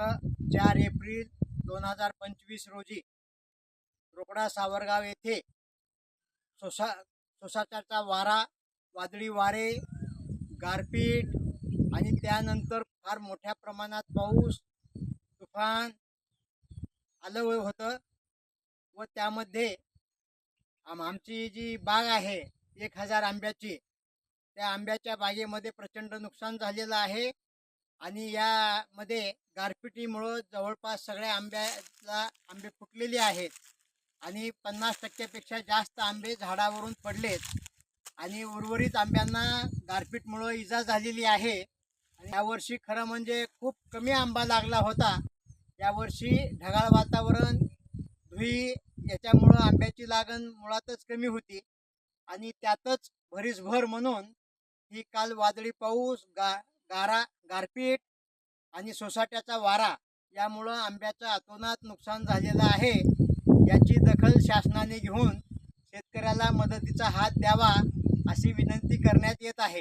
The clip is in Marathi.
चार एप्रिल दोन हजार पंचवीस रोजी रोकडा सावरगाव येथे सोसा सोसाट्याचा वारा वादळी वारे गारपीट आणि त्यानंतर फार मोठ्या प्रमाणात पाऊस तुफान आलं होतं व त्यामध्ये आम आमची जी बाग आहे एक हजार आंब्याची त्या आंब्याच्या बागेमध्ये प्रचंड नुकसान झालेलं आहे. आणि यामध्ये गारपिटीमुळं जवळपास सगळ्या आंब्याला आंबे फुटलेले आहेत. आणि पन्नास टक्क्यापेक्षा जास्त आंबे झाडावरून पडलेत. आणि उर्वरित आंब्यांना गारपीटमुळं इजा झालेली आहे. आणि यावर्षी खरं म्हणजे खूप कमी आंबा लागला होता. यावर्षी ढगाळ वातावरण धुई याच्यामुळं आंब्याची लागण मुळातच कमी होती. आणि त्यातच भरीसभर म्हणून ही काल वादळी पाऊस गा गारा गारपीट आणि सोसाट्याचा वारा यामुळं आंब्याचं अतोनात नुकसान झालेलं आहे. याची दखल शासनाने घेऊन शेतकऱ्याला मदतीचा हात द्यावा अशी विनंती करण्यात येत आहे.